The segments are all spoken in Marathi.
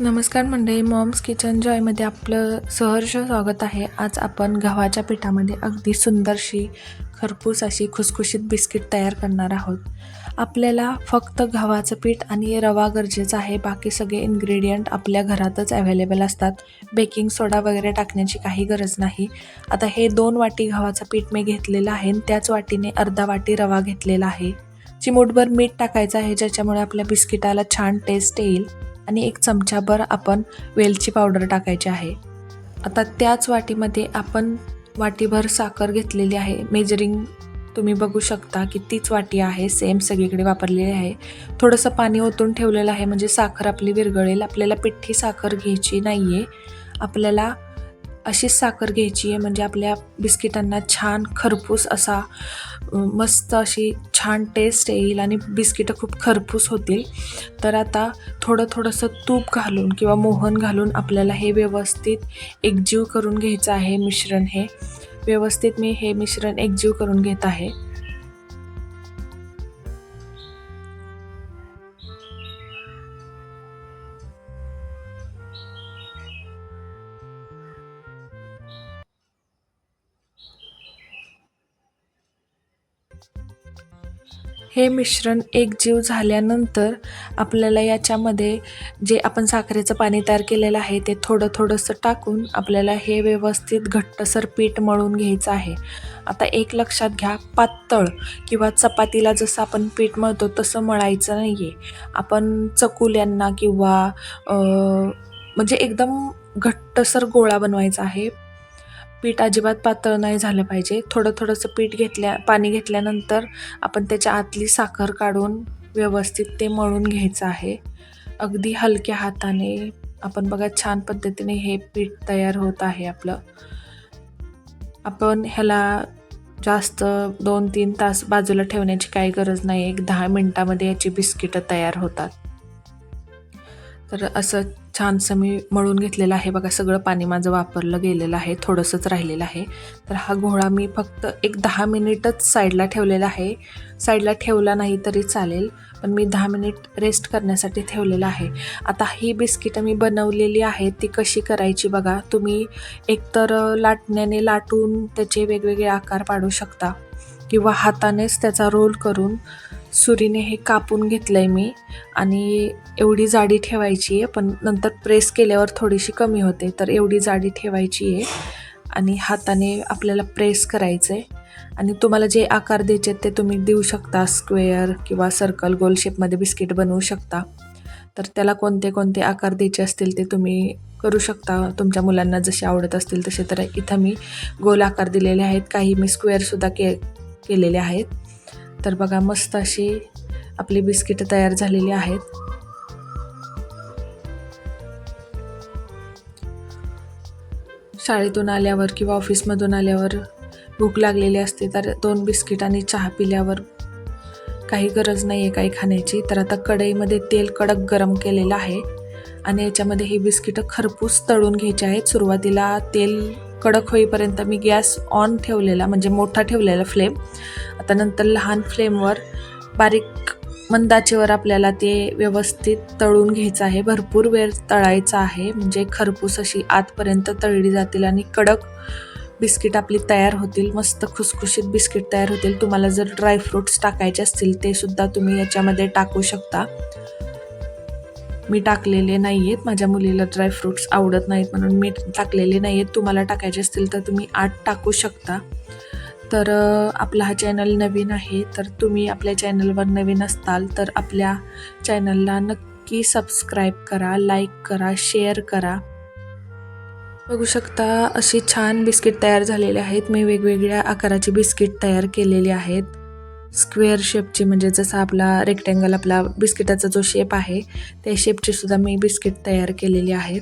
नमस्कार मंडळी मॉम्स किचन जॉयमध्ये आपलं सहर्ष स्वागत आहे. आज आपण गव्हाच्या पिठामध्ये अगदी सुंदरशी खरपूस अशी खुसखुशीत बिस्किट तयार करणार आहोत. आपल्याला फक्त गव्हाचं पीठ आणि रवा गरजेचा आहे. बाकी सगळे इन्ग्रेडियंट आपल्या घरातच अवेलेबल असतात. बेकिंग सोडा वगैरे टाकण्याची काही गरज नाही. आता हे दोन वाटी गव्हाचं पीठ मी घेतलेलं आहे आणि त्याच वाटीने अर्धा वाटी रवा घेतलेला आहे. चिमूटभर मीठ टाकायचं आहे ज्याच्यामुळे आपल्या बिस्किटाला छान टेस्ट येईल. आणि एक चमचाभर आपण वेलची पावडर टाकायची आहे. आता त्याच वाटीमध्ये आपण वाटीभर साखर घेतलेली आहे. मेजरिंग तुम्ही बघू शकता की तीच वाटी आहे सेम सगळीकडे वापरलेली आहे. थोडंसं पाणी ओतून ठेवलेलं आहे म्हणजे साखर आपली विरघळेल. आपल्याला पिठ्ठी साखर घ्यायची नाही आहे आपल्याला अशीच साखर घ्यायची आहे म्हणजे आपल्या बिस्किटांना छान खरपूस असा मस्त अशी छान टेस्ट येईल आणि बिस्किटं खूप खरपूस होतील. तर आता थोडं थोडंसं तूप घालून किंवा मोहन घालून आपल्याला हे व्यवस्थित एकजीव करून घ्यायचं आहे मिश्रण हे. व्यवस्थित मी हे मिश्रण एकजीव करून घेत आहे. हे मिश्रण एकजीव झाल्यानंतर आपल्याला याच्यामध्ये जे आपण साखरेचं पाणी तयार केलेलं आहे ते थोडं थोडंसं टाकून आपल्याला हे व्यवस्थित घट्टसर पीठ मळून घ्यायचं आहे. आता एक लक्षात घ्या पातळ किंवा चपातीला जसं आपण पीठ मळतो तसं मळायचं नाही आहे आपण चकुल्यांना किंवा म्हणजे एकदम घट्टसर गोळा बनवायचा आहे. पीठ अजिबात पातळ नाही झालं पाहिजे. थोडं थोडंसं पीठ घेतल्या पाणी घेतल्यानंतर आपण त्याच्या आतली साखर काढून व्यवस्थित ते मळून घ्यायचं आहे. अगदी हलक्या हाताने आपण बघा छान पद्धतीने हे पीठ तयार होत आहे आपलं. आपण ह्याला जास्त दोन तीन तास बाजूला ठेवण्याची काही गरज नाही. एक दहा मिनटामध्ये याची बिस्किटं तयार होतात. तर असं छानसं मी मळून घेतलेलं आहे. बघा सगळं पाणी माझं वापरलं गेलेलं आहे. थोडंसंच राहिलेलं आहे. तर हा घोळा मी फक्त एक दहा मिनिटच साईडला ठेवलेला आहे. साईडला ठेवला नाही तरी चालेल पण मी दहा मिनिट रेस्ट करण्यासाठी ठेवलेला आहे. आता ही बिस्किटं मी बनवलेली आहेत ती कशी करायची बघा. तुम्ही एकतर लाटण्याने लाटून त्याचे वेगवेगळे आकार पाडू शकता. किंवा हातानेच त्याचा रोल करून सुरीने हे कापून घेतलं आहे मी आणि एवढी जाडी ठेवायची आहे पण नंतर प्रेस केल्यावर थोडीशी कमी होते तर एवढी जाडी ठेवायची आहे आणि हाताने आपल्याला प्रेस करायचं आहे आणि तुम्हाला जे आकार द्यायचे आहेत ते तुम्ही देऊ शकता स्क्वेअर किंवा सर्कल गोल शेपमध्ये बिस्किट बनवू शकता. तर त्याला कोणते कोणते आकार द्यायचे असतील ते तुम्ही करू शकता. तुमच्या मुलांना जसे आवडत असतील तसे. तर इथं मी गोल आकार दिलेले आहेत. काही मी स्क्वेअरसुद्धा के केलेले आहेत. तर बघा मस्त अशी आपली बिस्किटं तयार झालेली आहेत. शाळेतून आल्यावर किंवा ऑफिसमधून आल्यावर भूक लागलेली असते तर दोन बिस्किट आणि चहा पिल्यावर काही गरज नाही आहे काही खाण्याची. तर आता कढईमध्ये तेल कडक गरम केलेलं आहे आणि याच्यामध्ये ही बिस्किटं खरपूस तळून घ्यायची आहेत. सुरुवातीला तेल कडक होईपर्यंत मी गॅस ऑन ठेवलेला म्हणजे मोठा ठेवलेला फ्लेम. आता नंतर लहान फ्लेमवर बारीक मंदाचेवर आपल्याला ते व्यवस्थित तळून घ्यायचं आहे. भरपूर वेळ तळायचं आहे म्हणजे खरपूस अशी आतपर्यंत तळली जातील आणि कडक बिस्किट आपली तयार होतील. मस्त खुसखुशीत बिस्किट तयार होतील. तुम्हाला जर ड्रायफ्रूट्स टाकायचे असतील ते सुद्धा तुम्ही याच्यामध्ये टाकू शकता. मी टाकलेले नाही आहेत माझ्या मुलीला ड्रायफ्रूट्स आवडत नाहीत म्हणून मी टाकलेले नाही आहेत तुम्हाला टाकायचे असतील तर तुम्ही आठ टाकू शकता. तर आपला हा चॅनल नवीन आहे. तर तुम्ही आपल्या चॅनलवर नवीन असताल तर आपल्या चॅनलला नक्की सबस्क्राईब करा लाईक करा शेअर करा. बघू शकता अशी छान बिस्किट तयार झालेली आहेत. मी वेगवेगळ्या आकाराची बिस्किट तयार केलेली आहेत. स्क्वेअर शेपची म्हणजे जसा आपला रेक्टँगल आपला बिस्किटाचा जो शेप आहे त्या शेपची सुद्धा मी बिस्किट तयार केलेली आहे.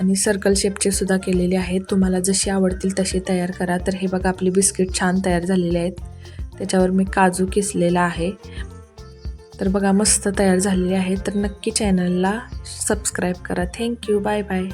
आणि सर्कल शेपचे सुद्धा केलेले आहेत तुम्हाला जशी आवडतील तशी तयार करा. तर हे बघा आपली बिस्किट छान तयार झालेले आहेत. त्याच्यावर मी काजू किसलेला आहे. तर बघा मस्त तयार झालेले आहे. तर नक्की चॅनलला सबस्क्राईब करा. Thank you bye bye